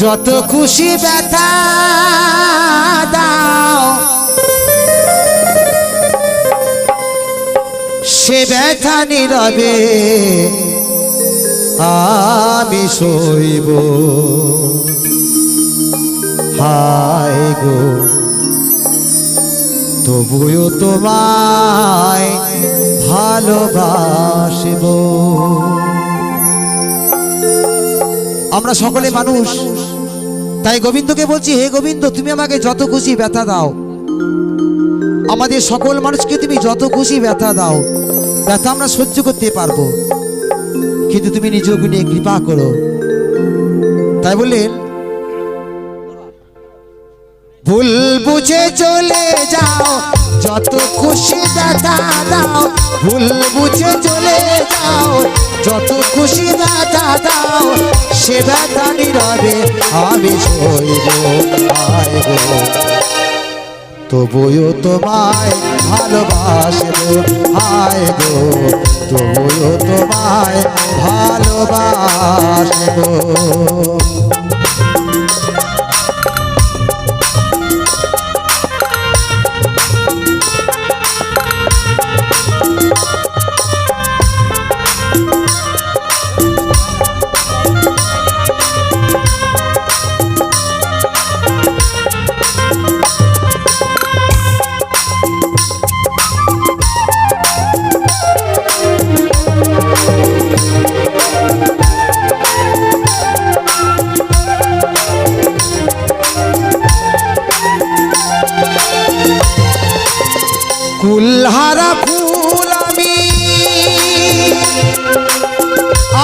যত খুশি ব্যথা দাও। সে ব্যথা নীরবে আমি সইব। হায় গো, তবুও তোমায় ভালোবাসব। আমরা সকলে মানুষ তাই গোবিন্দকে বলছি, হে গোবিন্দ, তুমি আমাকে যত খুশি ব্যথা দাও। আমাদের সকল মানুষকে তুমি যত খুশি ব্যথা দাও, ব্যথা আমরা সহ্য করতে পারব। কিন্তু তুমি নিজকে নিয়ে কৃপা করো। তাই বললেন, ভুল বুঝে চলে যাও, যত খুশি ব্যথা দাও, ভুল বুঝে চলে যাও, যত খুশি ব্যথা দাও সে ব্যথা নীরবে আমি সইব আইব তবুও তোমায় ভালোবাসব আইব তবুও তোমায় ভালোবাসব। কুলহারা ফুল আমি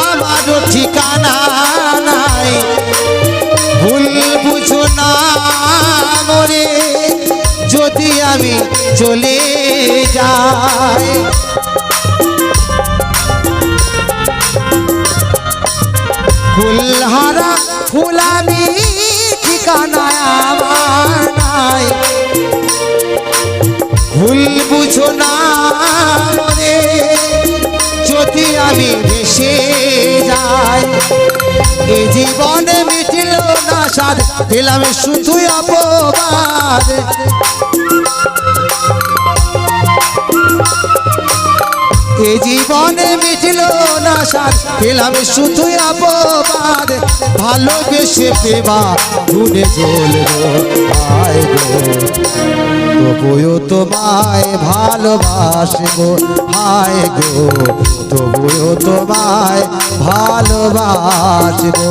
আমারও ঠিকানা নাই। ভুল বুঝো না মরে যদি আমি চলে যাই। ফুলহারা ফুল আমি ঠিকানা আমার নাই। ভুল বুঝো না মনে, যদি আমি ভেসে যাই। এ জীবনে মিটিল না সাদ দিলাম শুধু অপবাদ। এ জীবনে মিটিল না সাদ দিলাম শুধু অপবাদ। ভালোবেসে প্রেমা ঘুরে গো, তবুও তোমায় ভালোবাসবো। হায় গো, তবুও তোমায় ভালোবাসবো।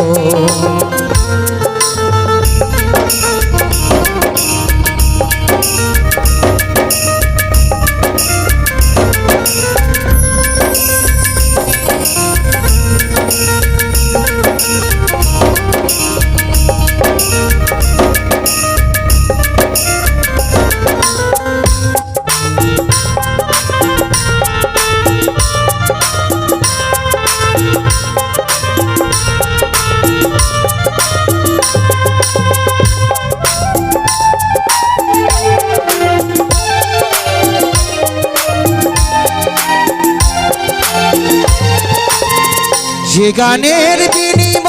যে গানের বিনিময়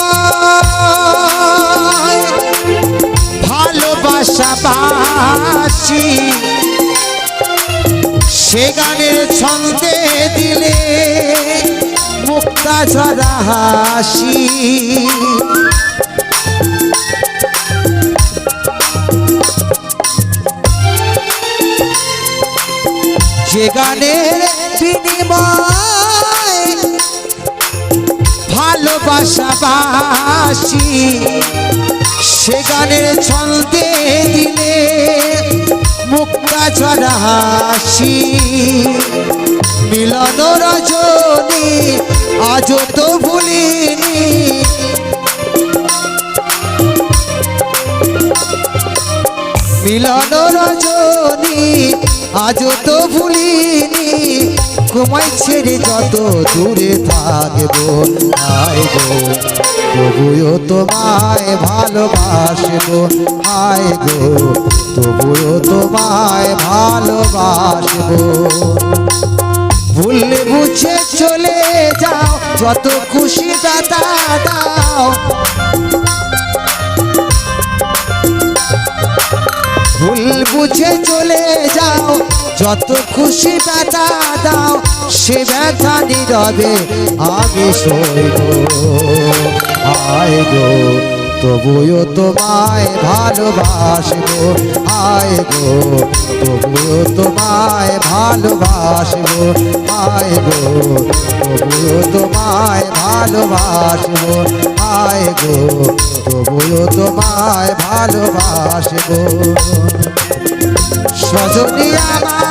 ভালোবাসা বাসি সে গানের ছন্দে দিলে মুক্তা ঝরা হাসি। ভালোবাসা বাসি সে গানের ছন্দে দিলে মুক্তা ছড়া মিলন রজনী, আজও তো ভুলিনি। মিলন রজনী, আজও তো ভুলিনি। ঘুমাই ছেড়ে যত দূরে থাকব আয় গো। তবুও তোমায় ভালোবাসবো আয় গো। তবুও তোমায় ভালোবাসবো। ভুললে বুঝে চলে যাও, যত খুশি দাদা দাও মুছে চলে যাও, যত খুশি ব্যথা দাও, সে ব্যথা নীরবে আমি সইব। আয় গো, তবুও তোমায় ভালোবাসবো। আয় গো, তবুও তোমায় ভালোবাসবো। আয় গো, তবুও তোমায় ভালোবাসবো। আয় গো, তবুও তোমায় ভালোবাসবো। সজনী আমার